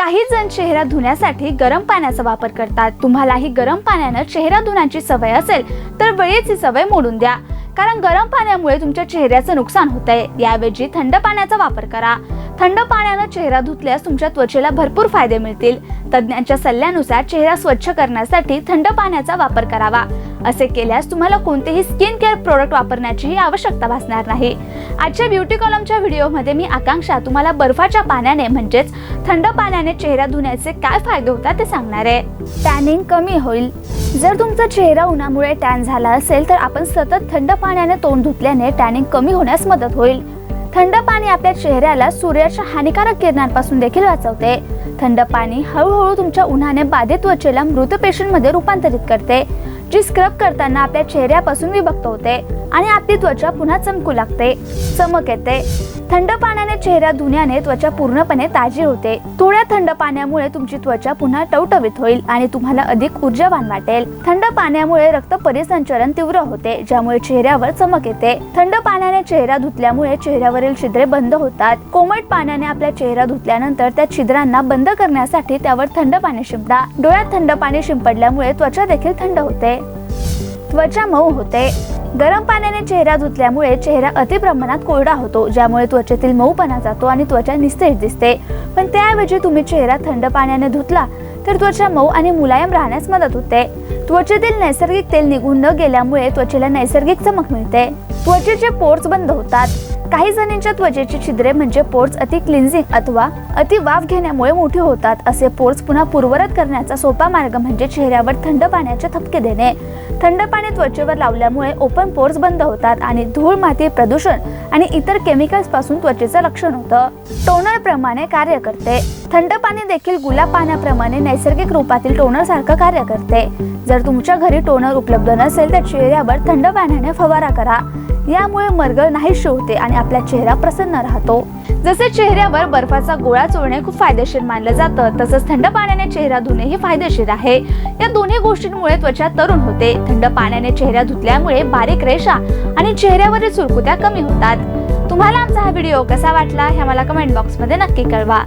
काही जण चेहरा धुण्यासाठी गरम पाण्याचा वापर करतात. तुम्हालाही गरम पाण्यानं चेहरा धुण्याची सवय असेल तर वेळीच ही सवय मोडून द्या. कारण गरम पाण्यामुळे तुमच्या चेहऱ्याचं नुकसान होत आहे याऐवजी थंड पाण्याचा वापर करा. थंड पाण्यानं चेहरा धुतल्यास तुमच्या त्वचेला भरपूर फायदे मिळतील. तज्ज्ञांच्या सल्ल्यानुसार चेहरा स्वच्छ करण्यासाठी थंड पाण्याचा वापर करावा. असे केल्यास तुम्हाला कोणतेही स्किन केअर प्रोडक्ट वापरण्याचीही आवश्यकता भासणार नाही. आजच्या ब्युटी कॉलमच्या व्हिडिओमध्ये मी आकांक्षा तुम्हाला बर्फाच्या पाण्याने म्हणजेच थंड पाण्याने चेहरा धुण्याचे काय फायदे होतात ते सांगणार आहे. टॅनिंग कमी होईल. जर तुमचा चेहरा उन्हामुळे टॅन झाला असेल तर आपण सतत थंड पाण्याने तोंड धुतल्याने टॅनिंग कमी होण्यास मदत होईल. थंड पाणी आपल्या चेहऱ्याला सूर्याच्या हानिकारक किरणांपासून देखील वाचवते. थंड पाणी हळूहळू तुमच्या उन्हाने बाधित त्वचेला मृत पेशींमध्ये रूपांतरित करते. जी स्क्रब करताना आपल्या चेहऱ्यापासून विभक्त होते आणि आपली त्वचा पुन्हा चमकू लागते चमक येते. थंड पाण्याने चेहरा धुण्याने त्वचा पूर्णपणे ताजी होते. थोड्या थंड पाण्यामुळे तुमची त्वचा पुन्हा टवटवीत होईल आणि तुम्हाला अधिक ऊर्जावान वाटेल. थंड पाण्यामुळे रक्त परिसंचरण तीव्र होते ज्यामुळे चेहऱ्यावर चमक येते. थंड पाण्याने चेहरा धुतल्यामुळे चेहऱ्यावरील छिद्रे बंद होतात. कोमट पाण्याने आपला चेहरा धुतल्यानंतर त्या छिद्रांना बंद करण्यासाठी त्यावर थंड पाणी शिंपडा. डोळ्यात थंड पाणी शिंपडल्यामुळे त्वचा देखील थंड होते. त्वचा मऊ होते. गरम पाण्याने चेहरा धुतल्यामुळे चेहरा अति प्रमाणात कोरडा होतो ज्यामुळे त्वचेतील मऊपणा जातो आणि त्वचा निस्तेज दिसते. पण त्याऐवजी तुम्ही चेहरा थंड पाण्याने धुतला तर त्वचा मऊ आणि मुलायम राहण्यास मदत होते. त्वचेतील नैसर्गिक तेल निघून न गेल्यामुळे त्वचेला नैसर्गिक चमक मिळते. त्वचेचे पोर्स बंद होतात. काही जणींच्या त्वचेची छिद्रे म्हणजे पोर्स अति क्लिन्झिंग अथवा अति वाफ घेण्यामुळे मोठी होतात असे पोर्स पुन्हा पूर्वरत करण्याचा सोपा मार्ग म्हणजे चेहऱ्यावर थंड पाण्याचे थपके देणे. थंड पाणी त्वचेवर लावल्यामुळे ओपन पोर्स बंद होतात आणि धूळ माती प्रदूषण आणि इतर केमिकल्सपासून त्वचेचं रक्षण होतं. टोनर प्रमाणे कार्य करते. थंड पाणी देखील गुलाब पाण्याप्रमाणे नैसर्गिक रूपातील टोनर सारखं कार्य करते. जर तुमच्या घरी टोनर उपलब्ध नसेल तर चेहऱ्यावर थंड पाण्याने फवारा करा. यामुळे मरगळ नाहीशी होते आणि आपला चेहरा प्रसन्न राहतो. जसे चेहऱ्यावर बर्फाचा गोळा चोळणे खूप फायदेशीर मानलं जातं तसंच थंड पाण्याने चेहरा धुणेही फायदेशीर आहे. या दोन्ही गोष्टींमुळे त्वचा तरुण होते. थंड पाण्याने चेहरा धुतल्यामुळे बारीक रेषा आणि चेहऱ्यावरील सुरकुत्या कमी होतात. तुम्हाला आमचा हा व्हिडिओ कसा वाटला हे मला कमेंट बॉक्समध्ये नक्की कळवा.